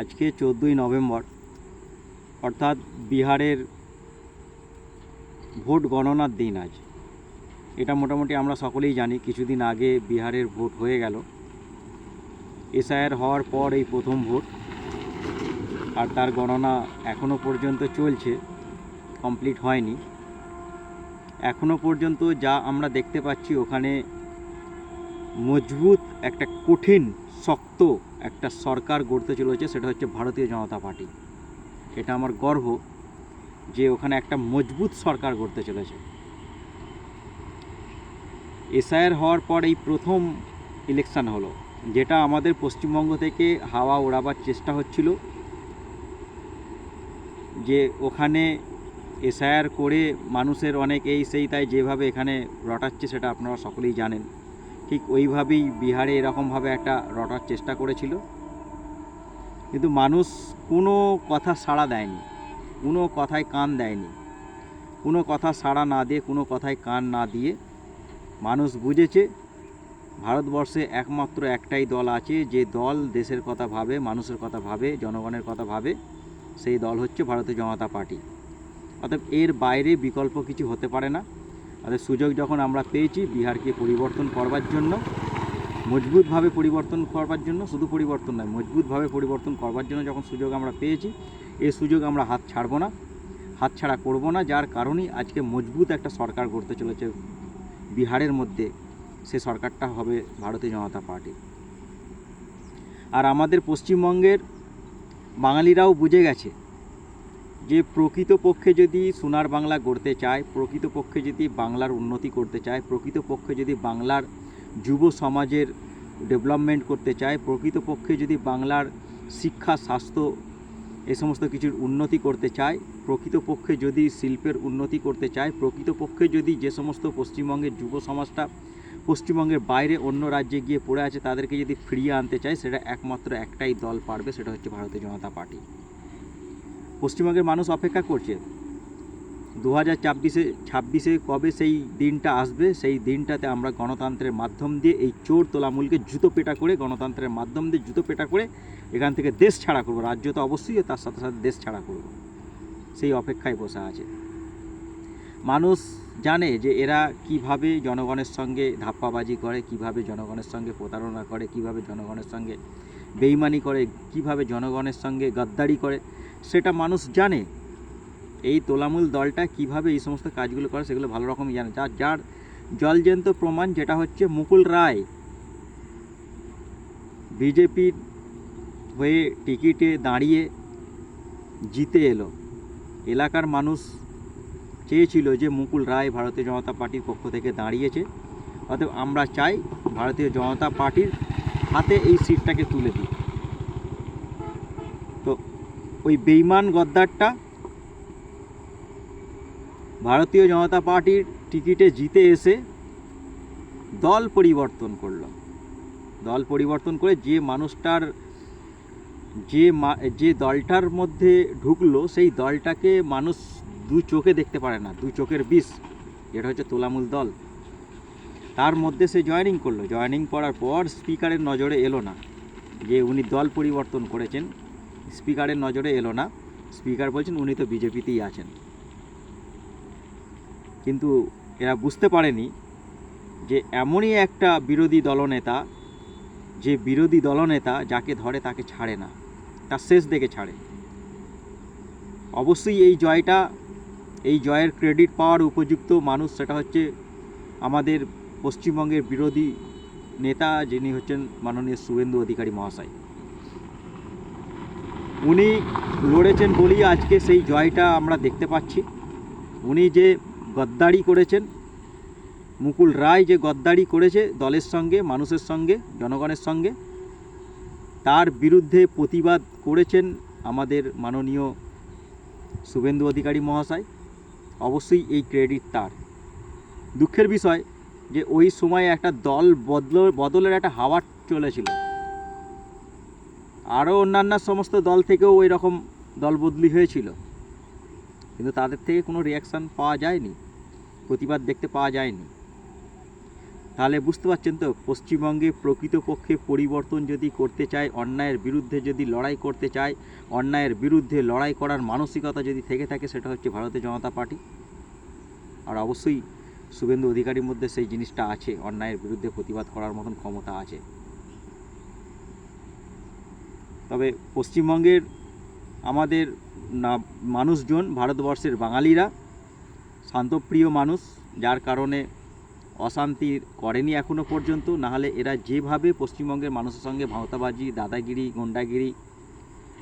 আজকে চোদ্দোই নভেম্বর, অর্থাৎ বিহারের ভোট গণনার দিন আজ। এটা মোটামুটি আমরা সকলেই জানি, কিছুদিন আগে বিহারের ভোট হয়ে গেল। এসআইআর হওয়ার পর এই প্রথম ভোট, আর তার গণনা এখনও পর্যন্ত চলছে, কমপ্লিট হয়নি। এখনও পর্যন্ত যা আমরা দেখতে পাচ্ছি, ওখানে মজবুত, একটা কঠিন, শক্ত একটা সরকার গড়তে চলেছে, সেটা হচ্ছে ভারতীয় জনতা পার্টি। এটা আমার গর্ব যে ওখানে একটা মজবুত সরকার গড়তে চলেছে। এসআইআর হওয়ার পর এই প্রথম ইলেকশন হলো, যেটা আমাদের পশ্চিমবঙ্গ থেকে হাওয়া ওড়াবার চেষ্টা হচ্ছিল যে ওখানে এসআইআর করে মানুষের অনেক এই সেই তাই যেভাবে এখানে রটাচ্ছে, সেটা আপনারা সকলেই জানেন। ঠিক ওইভাবেই বিহারে এরকমভাবে একটা রটার চেষ্টা করেছিল। কিন্তু মানুষ কোনো কথা সাড়া দেয়নি, কোনো কথায় কান দেয়নি। কোনো কথা সাড়া না দিয়ে, কোনো কথায় কান না দিয়ে মানুষ বুঝেছে, ভারতবর্ষে একমাত্র একটাই দল আছে, যে দল দেশের কথা ভাবে, মানুষের কথা ভাবে, জনগণের কথা ভাবে, সেই দল হচ্ছে ভারতীয় জনতা পার্টি। অর্থাৎ এর বাইরে বিকল্প কিছু হতে পারে না। অর্থাৎ সুযোগ যখন আমরা পেয়েছি, বিহারকে পরিবর্তন করবার জন্য, মজবুতভাবে পরিবর্তন করবার জন্য, শুধু পরিবর্তন নয়, মজবুতভাবে পরিবর্তন করবার জন্য যখন সুযোগ আমরা পেয়েছি এই সুযোগ আমরা হাত ছাড়বো না, হাত ছাড়া করব না, যার কারণেই আজকে মজবুত একটা সরকার গড়তে চলেছে বিহারের মধ্যে। সে সরকারটা হবে ভারতীয় জনতা পার্টি। আর আমাদের পশ্চিমবঙ্গের বাঙালিরাও বুঝে গেছে যে প্রকৃতপক্ষে যদি সোনার বাংলা গড়তে চায়, প্রকৃতপক্ষে যদি বাংলার উন্নতি করতে চায়, প্রকৃতপক্ষে যদি বাংলার যুব সমাজের ডেভেলপমেন্ট করতে চায়, প্রকৃতপক্ষে যদি বাংলার শিক্ষা, স্বাস্থ্য এ সমস্ত কিছুর উন্নতি করতে চায়, প্রকৃতপক্ষে যদি শিল্পের উন্নতি করতে চায়, প্রকৃতপক্ষে যদি যে সমস্ত পশ্চিমবঙ্গের যুব সমাজটা পশ্চিমবঙ্গের বাইরে অন্য রাজ্যে গিয়ে পড়ে আছে, তাদেরকে যদি ফিরিয়ে আনতে চায়, সেটা একমাত্র একটাই দল পারবে, সেটা হচ্ছে ভারতীয় জনতা পার্টি। পশ্চিমবঙ্গের মানুষ অপেক্ষা করছে। দু হাজার ছাব্বিশে ছাব্বিশে কবে সেই দিনটা আসবে? সেই দিনটাতে আমরা গণতন্ত্রের মাধ্যম দিয়ে এই চোর তোলামূলকে জুতো পেটা করে, গণতন্ত্রের মাধ্যম দিয়ে জুতো পেটা করে এখান থেকে দেশ ছাড়া করব। রাজ্য তো অবশ্যই তার সাথে সাথে দেশ ছাড়া করব। সেই অপেক্ষায় বসে আছে। মানুষ জানে যে এরা কীভাবে জনগণের সঙ্গে ধাপ্পাবাজি করে, কীভাবে জনগণের সঙ্গে প্রতারণা করে, কীভাবে জনগণের সঙ্গে বেইমানি করে, কীভাবে জনগণের সঙ্গে গাদ্দারি করে, সেটা মানুষ জানে। এই তোলামূল দলটা কীভাবে এই সমস্ত কাজগুলো করে সেগুলো ভালো রকমই জানে। যার যার জলজন্ত প্রমাণ যেটা হচ্ছে মুকুল রায়। বিজেপির হয়ে টিকিটে দাঁড়িয়ে জিতে এলো। এলাকার মানুষ চেয়েছিল যে মুকুল রায় ভারতীয় জনতা পার্টির পক্ষ থেকে দাঁড়িয়েছে। অতএব আমরা চাই ভারতীয় জনতা পার্টির হাতে এই সিটটাকে তুলে দিই তো ওই বেইমান গদ্দারটা ভারতীয় জনতা পার্টির টিকিটে জিতে এসে দল পরিবর্তন করল। দল পরিবর্তন করে যে মানুষটার যে যে দলটার মধ্যে ঢুকলো, সেই দলটাকে মানুষ দু চোখে দেখতে পারে না, দু চোখের বিষ। যেটা হচ্ছে তোলামূল দল। তার মধ্যে সে জয়েনিং করল। জয়েনিং করার পর স্পিকারের নজরে এলো না। যে উনি দল পরিবর্তন করেছেন স্পিকারের নজরে এলো না। স্পিকার বলছেন, উনি তো বিজেপিতেই আছেন। কিন্তু এরা বুঝতে পারেনি যে এমনই একটা বিরোধী দলনেতা, যে বিরোধী দলনেতা যাকে ধরে তাকে ছাড়ে না, তার শেষ দেখে ছাড়ে। অবশ্যই এই জয়টা এই জয়ের ক্রেডিট পাওয়ার উপযুক্ত মানুষ সেটা হচ্ছে আমাদের পশ্চিমবঙ্গের বিরোধী নেতা যিনি হচ্ছেন মাননীয় শুভেন্দু অধিকারী মহাশয়। উনি লড়েছেন বলেই আজকে সেই জয়টা আমরা দেখতে পাচ্ছি। উনি যে গদ্দারি করেছেন, মুকুল রায় যে গদ্দারি করেছে দলের সঙ্গে, মানুষের সঙ্গে, জনগণের সঙ্গে, তার বিরুদ্ধে প্রতিবাদ করেছেন আমাদের মাননীয় শুভেন্দু অধিকারী মহাশয়। অবশ্যই এই ক্রেডিট তার। দুঃখের বিষয় যে ওই সময় একটা দল বদল, বদলের একটা হাওয়া চলেছিল। আরও অন্যান্য সমস্ত দল থেকেও ওই রকম দল বদলি হয়েছিল। কিন্তু তাদের থেকে কোনো রিয়াকশান পাওয়া যায়নি। প্রতিবাদ দেখতে পাওয়া যায়নি। তাহলে বুঝতে পারছেন তো, পশ্চিমবঙ্গে প্রকৃতপক্ষে পরিবর্তন যদি করতে চায়, অন্যায়ের বিরুদ্ধে যদি লড়াই করতে চায়, অন্যায়ের বিরুদ্ধে লড়াই করার মানসিকতা যদি থেকে থাকে, সেটা হচ্ছে ভারতীয় জনতা পার্টি। আর অবশ্যই শুভেন্দু অধিকারীর মধ্যে সেই জিনিসটা আছে, অন্যায়ের বিরুদ্ধে প্রতিবাদ করার মতন ক্ষমতা আছে। তবে পশ্চিমবঙ্গের আমাদের না, মানুষজন, ভারতবর্ষের বাঙালিরা, শান্তপ্রিয় মানুষ, যার কারণে অশান্তি করেনি এখনও পর্যন্ত, নাহলে এরা যেভাবে পশ্চিমবঙ্গের মানুষের সঙ্গে ভাঁওতাবাজি, দাদাগিরি, গুন্ডাগিরি,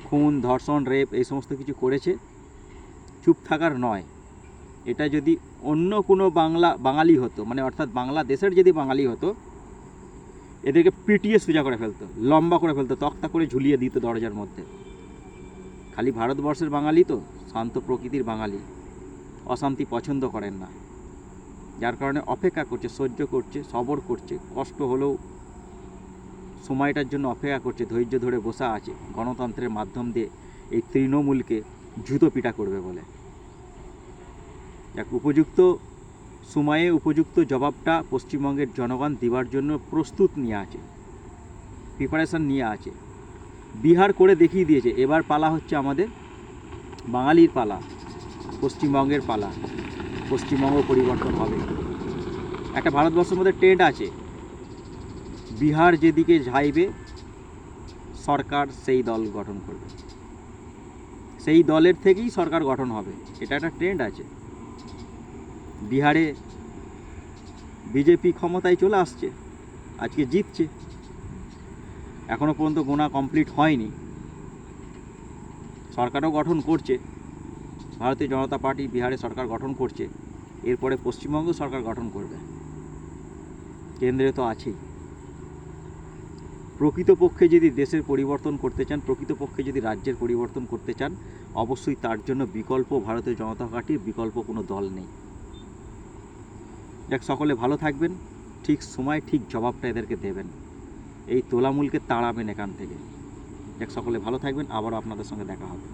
খুন, ধর্ষণ, রেপ এই সমস্ত কিছু করেছে, চুপ থাকার নয়। এটা যদি অন্য কোনো বাংলা, বাঙালি হতো মানে অর্থাৎ বাংলাদেশের যদি বাঙালি হতো, এদেরকে পিটিয়ে সোজা করে ফেলতো, লম্বা করে ফেলতো, তক্তা করে ঝুলিয়ে দিত দরজার মধ্যে। খালি ভারতবর্ষের বাঙালি তো, শান্ত প্রকৃতির বাঙালি। অশান্তি পছন্দ করেন না। যার কারণে অপেক্ষা করছে, সহ্য করছে, সবর করছে, কষ্ট হলেও সময়টার জন্য অপেক্ষা করছে, ধৈর্য ধরে বসা আছে, গণতন্ত্রের মাধ্যম দিয়ে এই তৃণমূলকে জুতো পিটা করবে বলে। যাক, উপযুক্ত সময়ে উপযুক্ত জবাবটা পশ্চিমবঙ্গের জনগণ দেওয়ার জন্য প্রস্তুত নিয়ে আছে প্রিপারেশন নিয়ে আছে। বিহার করে দেখিয়ে দিয়েছে, এবার পালা হচ্ছে আমাদের বাঙালির পালা, পশ্চিমবঙ্গের পালা। পশ্চিমবঙ্গ পরিবর্তন হবে। একটা ভারতবর্ষের মধ্যে ট্রেন্ড আছে। বিহার যেদিকে যাইবে, সরকার সেই দল গঠন করবে। সেই দলের থেকেই সরকার গঠন হবে। এটা একটা ট্রেন্ড আছে। বিহারে বিজেপি ক্ষমতায় চলে আসছে, আজকে জিতছে। এখনও পর্যন্ত গোনা কমপ্লিট হয়নি। সরকারও গঠন করছে। ভারতীয় জনতা পার্টি বিহারে সরকার গঠন করছে, এরপরে পশ্চিমবঙ্গ সরকার গঠন করবে। কেন্দ্রে তো আছেই। প্রকৃতপক্ষে যদি দেশের পরিবর্তন করতে চান, প্রকৃতপক্ষে যদি রাজ্যের পরিবর্তন করতে চান, অবশ্যই তার জন্য বিকল্প ভারতীয় জনতা পার্টির বিকল্প কোনো দল নেই। যাক, সকলে ভালো থাকবেন, ঠিক সময়, ঠিক জবাবটা এদেরকে দেবেন। এই তোলামূলকে তাড়াবেন এখান থেকে। যাক, সকলে ভালো থাকবেন, আবারও আপনাদের সঙ্গে দেখা হবে।